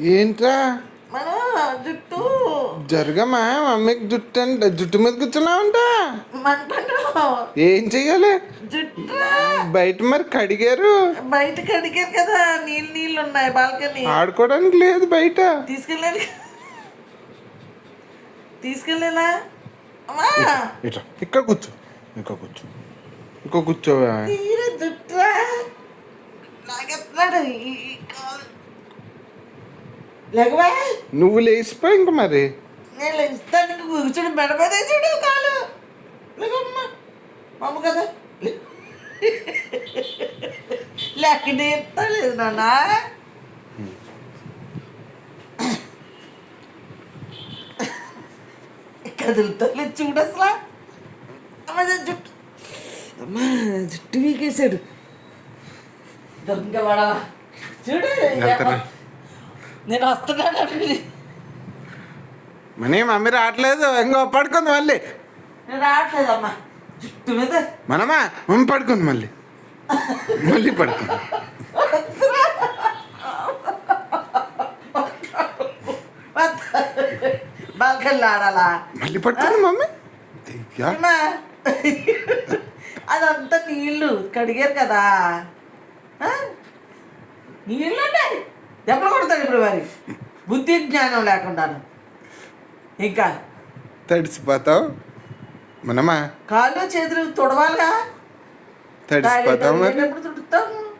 ఏంట్రా? మన జుట్టు. జరగమా? మమ్మీకి జుట్టు అంటే జుట్టు మీద కూర్చున్నావు అంట మంటను ఏం చెయ్యాలి? జుట్టు. బయట మరి కడిగారు? బయటకు అడిగారు కదా నీళ్ళు నీళ్ళు ఉన్నాయి బాల్కనీ. ఆడుకోవడానికి లేదు బయట. తీసుకెళ్ళాను తీసుకెళ్ళేలా? అమ్మా. ఇట్లా ఇక్కడ కూర్చో ఇక్కడ కూర్చో ఇక్కడ కూర్చోవా? జుట్రా లాగెత్తాడు ఈ ఈ కాలు. లేకవా నువ్వు లేచిపో ఇంక మరి. నేను ఇస్తాను కూర్చుని మెడపదే చూడు కాలు లేకమ్మా మా అమ్మ కదా లేకుండా ఎత్తలేదు నాన్న. కదులుతలేదు చూడు అసలు. అమ్మ జుట్టు. అమ్మా జుట్టు వీకేశాడు. దొంగ వాడవా చూడు. నేను వస్తున్నాను మనీ మమ్మీ రావట్లేదు. ఇంకో పడుకుంది మళ్ళీ. నేను రావట్లేదమ్మా. జుట్టు మీద. మనమా? మమ్మీ పడుకుంది మళ్ళీ. మళ్ళీ పడుకుంది. ఆడాలా? మళ్ళీ పడుకుంది మమ్మీ? అదంతా నీళ్ళు. కడిగారు కదా? నీళ్ళు దెబ్బలు కొడతాడు ఇప్పుడు మరి. బుద్ధి జ్ఞానం లేకుండాను. ఇంకా? తడిసిపోతావు? మనమా? కాళ్ళు చేతులు తుడవాలిగా? తడిసిపోతావు మరి? ఎప్పుడు తుడుతాము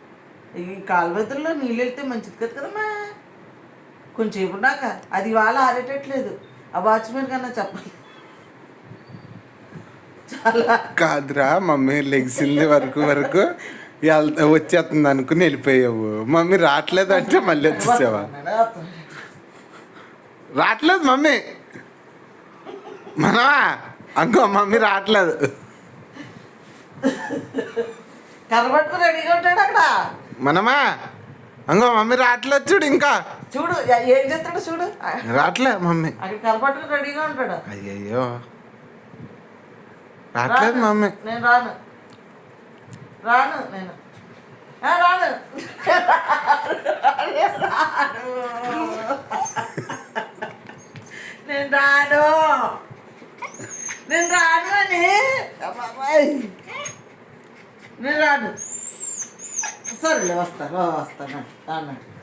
ఈ కాలువతుల్లో నీళ్ళు వెళ్తే మంచిది కదా కదమ్మా. కొంచెం ఇప్పుడాక అది వాళ్ళ ఆరేటట్లేదు. ఆ వాచ్మెన్ కన్నా చెప్పాలి. చాలా. కాదురా మమ్మీ లెగిసింది వరకు వరకు. వచ్చేస్తుంది అనుకుని వెళ్ళిపోయావు. మమ్మీ రావట్లేదు అంటే మళ్ళీ వచ్చేసావా? రావట్లేదు మమ్మీ. మనమా అంకో మమ్మీ రావట్లేదు. కనబట్టుకుని రెడీగా ఉంటాడు అక్కడ. మనమా అంగో మమ్మీ రావట్లేదు చూడు ఇంకా. చూడు ఏం చేస్తాడు చూడు. రావట్లే మమ్మీ. అక్కడ రెడీగా ఉంటాడు. అయ్యయ్యో. రావట్లేదు మమ్మీ. నేను రాను. రాను నేను. రాను. నేను రాను. నేను రాను అని. నేను రాను. సరేలే వస్తాను వస్తాను అన్నాడు